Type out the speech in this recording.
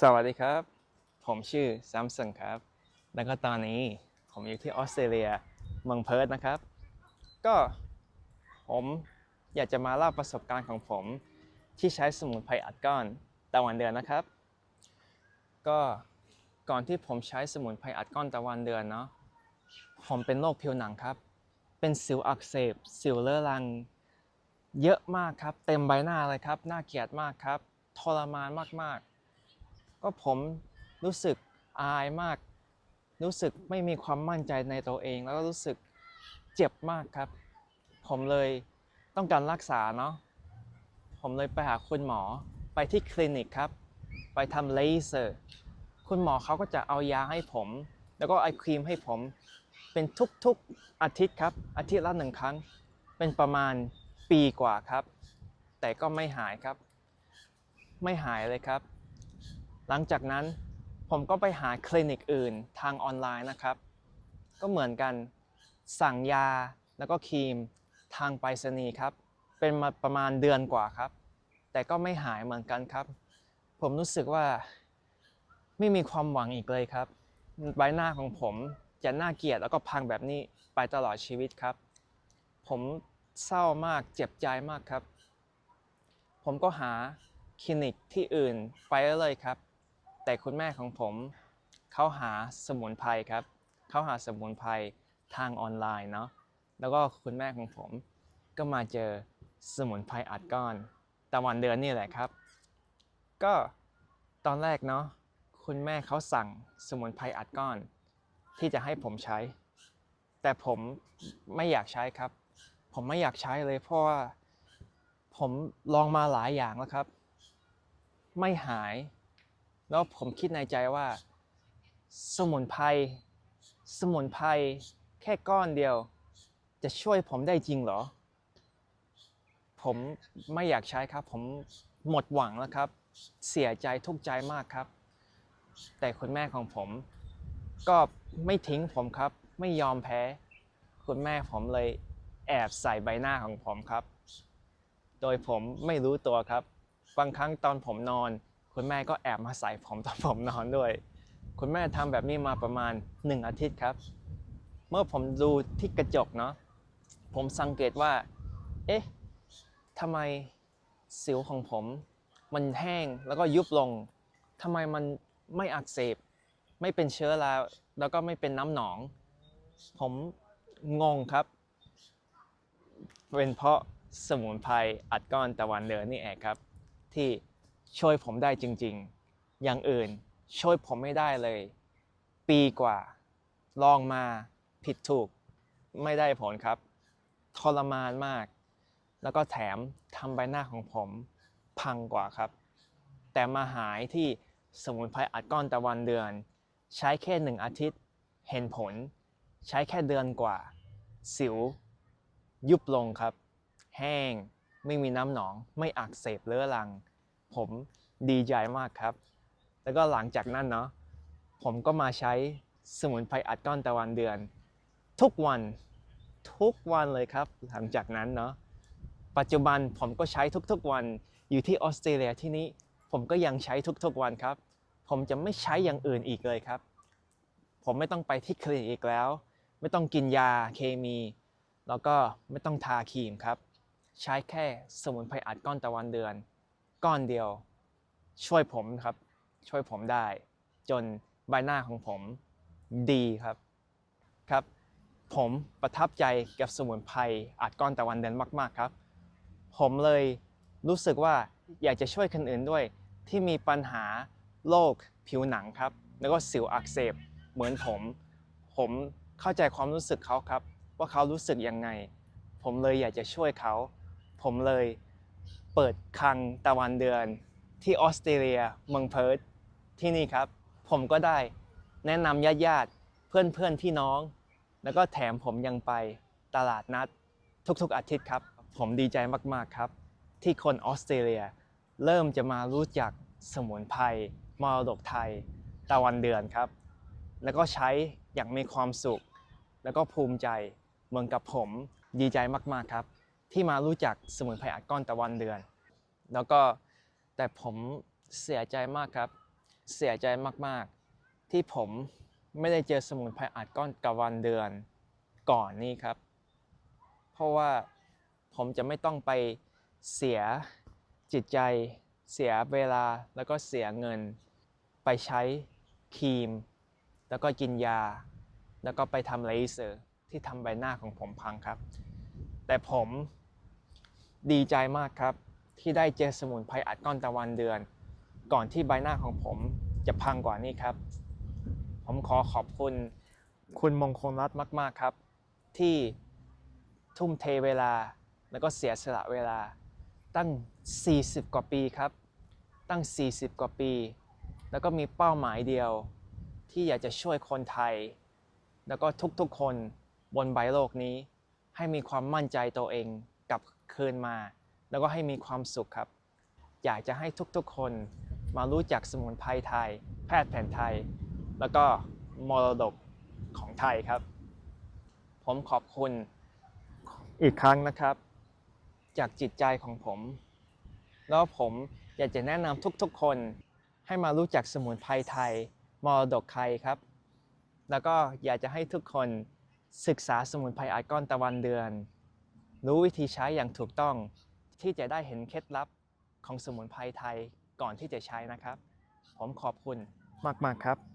สวัสดีครับ ผมชื่อซัมซุงครับ แล้วก็ตอนนี้ผมอยู่ที่ออสเตรเลียเมืองเพิร์ธนะครับ ก็ผมอยากจะมาเล่าประสบการณ์ของผมที่ใช้สมุนไพรอัดก้อนตะวันเดือนนะครับ ก็ก่อนที่ผมใช้สมุนไพรอัดก้อนตะวันเดือนเนาะผมเป็นโรคผิวหนังครับ เป็นสิวอักเสบ สิวเรื้อรัง เยอะมากครับ เต็มใบหน้าเลยครับ น่าเกลียดมากครับ ทรมานมากๆ ก็ผมรู้สึกอายมาก รู้สึกไม่มีความมั่นใจในตัวเอง แล้วก็รู้สึกเจ็บมากครับ ผมเลยต้องการรักษาเนาะ ผมเลยไปหาคุณหมอไปที่คลินิกครับ ไปทำเลเซอร์ คุณหมอเขาก็จะเอายาให้ผม แล้วก็ไอครีมให้ผม เป็นทุกๆอาทิตย์ครับ อาทิตย์ละหนึ่งครั้ง เป็นประมาณปีกว่าครับ แต่ก็ไม่หายครับ ไม่หายเลยครับ หลังจากนั้นผมก็ไปหาคลินิกอื่นทางออนไลน์นะครับ ก็เหมือนกันสั่งยาแล้วก็ครีมทางไปรษณีย์ครับ เป็นมาประมาณเดือนกว่าครับ แต่ก็ไม่หายเหมือนกันครับ ผมรู้สึกว่าไม่มีความหวังอีกเลยครับ ใบหน้าของผมจะน่าเกลียดแล้วก็พังแบบนี้ไปตลอดชีวิตครับ ผมเศร้ามากเจ็บใจมากครับ ผมก็หาคลินิกที่อื่นไปเลยครับ แต่คุณแม่ของผมเขาหาสมุนไพรครับเขาหาสมุนไพรทางออนไลน์เนาะแล้วก็คุณแม่ของผมก็มาเจอสมุนไพรอัดก้อนตะวันเดือนนี่แหละครับ ก็ตอนแรกเนาะคุณแม่เขาสั่งสมุนไพรอัดก้อน ที่จะให้ผมใช้ แต่ผมไม่อยากใช้ครับ ผมไม่อยากใช้เลยเพราะว่าผมลองมาหลายอย่างแล้วครับ ไม่หาย แล้วผมคิดในใจว่า สมุนไพรสมุนไพรแค่ก้อนเดียว จะช่วยผมได้จริงเหรอ ผมไม่อยากใช้ครับ ผมหมดหวังแล้วครับ เสียใจทุกใจมากครับ แต่คุณแม่ของผม ก็ไม่ทิ้งผมครับ ไม่ยอมแพ้ คุณแม่ผมเลยแอบใส่ใบหน้าของผมครับ โดยผมไม่รู้ตัวครับ บางครั้งตอนผมนอน คุณแม่ก็แอบมาใส่ผมตอนผมนอนด้วย คุณแม่ทำแบบนี้มาประมาณ 1 อาทิตย์ครับ เมื่อผมดูที่กระจกเนาะผมสังเกตว่า เอ๊ะทำไมสิวของผม มันแห้งแล้วก็ยุบลงทำไมมันไม่อักเสบ ไม่เป็นเชื้อราแล้วก็ไม่เป็นน้ำหนอง ผมงงครับ เป็นเพราะสมุนไพรอัดก้อนตะวันเดือนนี่เองครับ ที่ ช่วยผมได้จริงๆ อย่างอื่นช่วยผมไม่ได้เลย ปีกว่า ลองมาผิดถูก ไม่ได้ผลครับ ทรมานมาก แล้วก็แถมทำใบหน้าของผมพังกว่าครับ แต่มาหายที่สมุนไพรอัดก้อนตะวันเดือน ใช้แค่หนึ่งอาทิตย์เห็นผล ใช้แค่เดือนกว่า สิว ยุบลงครับ แห้ง ไม่มีน้ำหนอง ไม่อักเสบเรื้อรัง ผมดีใจมากครับ แล้วก็หลังจากนั้นเนาะผมก็มาใช้สมุนไพรอัดก้อนตะวันเดือน ทุกวันทุกวันเลยครับ หลังจากนั้นเนาะปัจจุบันผมก็ใช้ทุกๆวันอยู่ที่ออสเตรเลียที่นี้ผมก็ยังใช้ทุกๆวันครับ ผมจะไม่ใช้อย่างอื่นอีกเลยครับ ผมไม่ต้องไปที่คลินิกอีกแล้ว ไม่ต้องกินยาเคมี แล้วก็ไม่ต้องทาครีมครับ ใช้แค่สมุนไพรอัดก้อนตะวันเดือน ก้อนเดียว ช่วยผมครับ ช่วยผมได้ จนใบหน้าของผมดีครับครับ ผมประทับใจกับสมุนไพรอัดก้อนตะวันเดือนมาก ๆ ครับ ผมเลยรู้สึกว่าอยากจะช่วยคนอื่นด้วย ที่มีปัญหาโรคผิวหนังครับ แล้วก็สิวอักเสบเหมือนผม ผมเข้าใจความรู้สึกเขาครับ ว่าเขารู้สึกยังไง ผมเลยอยากจะช่วยเขา ผมเลย เปิดคลังตะวันเดือน ที่ออสเตรเลียเมืองเพิร์ธที่นี่ครับ ผมก็ได้แนะนำญาติญาติเพื่อนเพื่อนพี่น้อง แล้วก็แถมผมยังไปตลาดนัดทุกๆอาทิตย์ครับ ผมดีใจมากๆครับ ที่คนออสเตรเลีย เริ่มจะมารู้จักสมุนไพรมรดกไทยตะวันเดือนครับ แล้วก็ใช้อย่างมีความสุข แล้วก็ภูมิใจเหมือนกับผมดีใจมากๆครับ ที่มารู้จักสมุนไพรอัดก้อนตะวันเดือน แล้วก็แต่ผมเสียใจมากครับ เสียใจมากๆ ที่ผมไม่ได้เจอสมุนไพรอัดก้อนกะวันเดือนก่อนนี้ครับ เพราะว่าผมจะไม่ต้องไปเสียจิตใจ เสียเวลาแล้วก็เสียเงิน ไปใช้ครีม แล้วก็กินยา แล้วก็ไปทำเลเซอร์ที่ทำใบหน้าของผมพังครับ แต่ผม ดีใจมากครับ ที่ได้เจอสมุนไพรอัดก้อนตะวันเดือน ก่อนที่ใบหน้าของผมจะพังกว่านี้ครับ ผมขอขอบคุณคุณมงคลรัตน์มาก ๆ ครับ ที่ทุ่มเทเวลาแล้วก็เสียสละเวลาตั้ง 40 กว่าปีครับ ตั้ง 40 กว่าปี แล้วก็มีเป้าหมายเดียว ที่อยากจะช่วยคนไทย แล้วก็ทุกๆคนบนใบโลกนี้ ให้มีความมั่นใจตัวเอง คืนมา แล้วก็ให้มีความสุขครับ อยากจะให้ทุกๆคนมารู้จักสมุนไพรไทย แพทย์แผนไทย แล้วก็มรดกของไทยครับ ผมขอบคุณอีกครั้งนะครับ จากจิตใจของผม แล้วผมอยากจะแนะนำทุกๆ คนให้มารู้จักสมุนไพรไทยมรดกไทยครับ แล้วก็อยากจะให้ทุกคนศึกษาสมุนไพรอาก้อนตะวันเดือน รู้วิธีใช้อย่างถูกต้องที่จะได้เห็นเคล็ดลับของสมุนไพรไทยก่อนที่จะใช้นะครับ ผมขอบคุณมาก ๆ ครับ